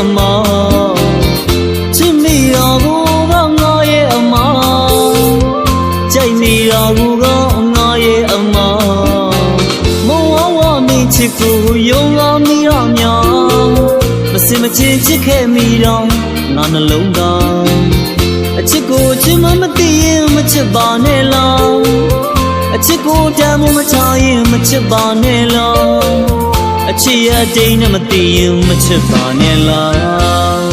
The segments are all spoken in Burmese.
မိတော်ကိုကငါရဲ့အမချစ်မိတော်ကိုကငါရဲ့အမကြိုက်မိတော်ကိုကငါရဲ့အမမောဝဝမင်းချစ်ကိုယုံလာမိရများမစင်မချင်းချစ်ခဲ့မိတော့ငါနှလုံးသားအချစ်ကိုချစ်မမသိရင်မချစ်ပါနဲ့လားအချစ်ကိုတမ်းမမချရင်မချစ်ပါနဲ့လား အချစ်ရတိတ်နဲ့မသိရင်မချစ်ပါနဲ့လား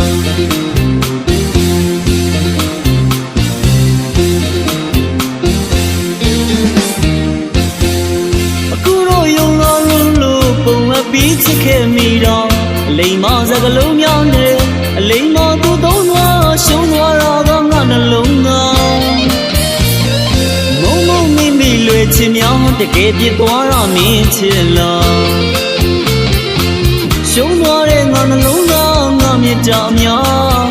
အခုတော့ယုံလာလို့လို့ပုံအပ်ပြီးချစ်ခဲ့မိတော့အလိမ်မစကလုံးများနဲ့အလိမ်မသူသုံးသွားရှုံးသွားတော့ငါနှလုံးသားမုံမုံမိမိလွယ်ချင်များတကယ်ပြစ်သွားရမင်းချစ်လား ငါမြတ်တာများ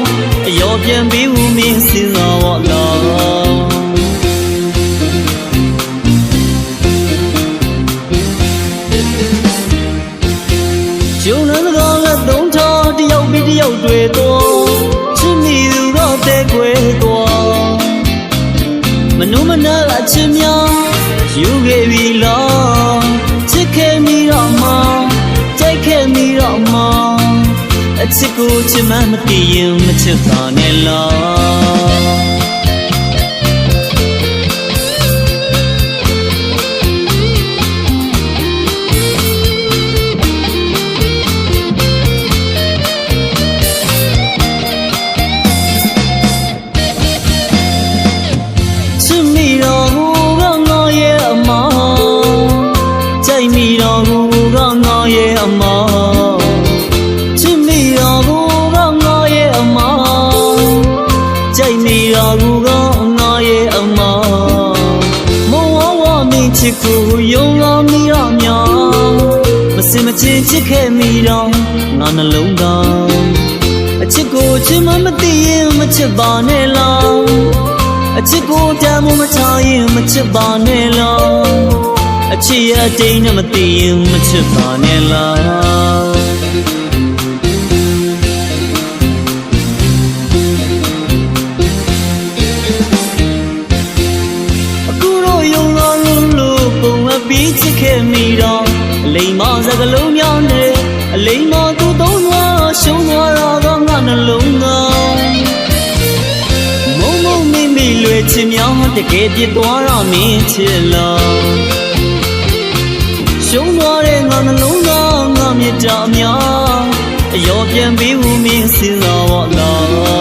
အယောပြန်ပြီးဦးမင်းစဉ်းစားဝလားကျုံနန်းကလည်းသုံးထားတယောက်ပြီးတယောက်တွေတော့ချစ်မိသူတော့တဲ့ခွဲတော့မနှုံးမနာအချစ်များယူခဲ့ပြီလား ကိုချစ်မှမသိရင်မချစ်ပါနဲ့လား ချစ်ကိုယုံလာမိရများမစင်မချင်းချစ်ခဲ့မိတော့ငါနှလုံးသားအချစ်ကိုချစ်မမသိရင်မချစ်ပါနဲ့လားအချစ်ကိုတမ်းမမချရင်မချစ်ပါနဲ့လားအချစ်ရတိတ်နဲ့မသိရင်မချစ်ပါနဲ့လား ကလုံးများနဲ့အလိမ်မသူသုံးသွားရှုံးသွားတော့ငါနှလုံးသားမုံမုံမိမိလွယ်ချင်များတကယ်ပြစ်သွားရမင်းချစ်လားရှုံးသွားတဲ့ငါနှလုံးသားငါမြတ်တာများအယောပြန်ပြီးဦးမင်းစဉ်းစားဝလား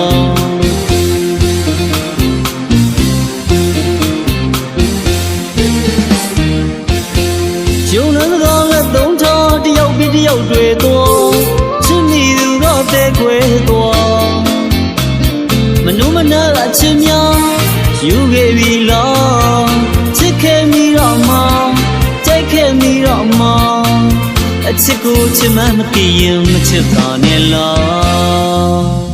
ကျုံနန်းကလည်းသုံးထားတယောက်ပြီးတယောက်တွေတော့ချစ်မိသူတော့တဲ့ခွဲတော့မနှုံးမနာအချစ်များယူခဲ့ပြီလားချစ်ခဲ့မိတော့မှကြိုက်ခဲ့မိတော့မှအချစ်ကိုချစ်မှမသိရင်မချစ်ပါနဲ့လား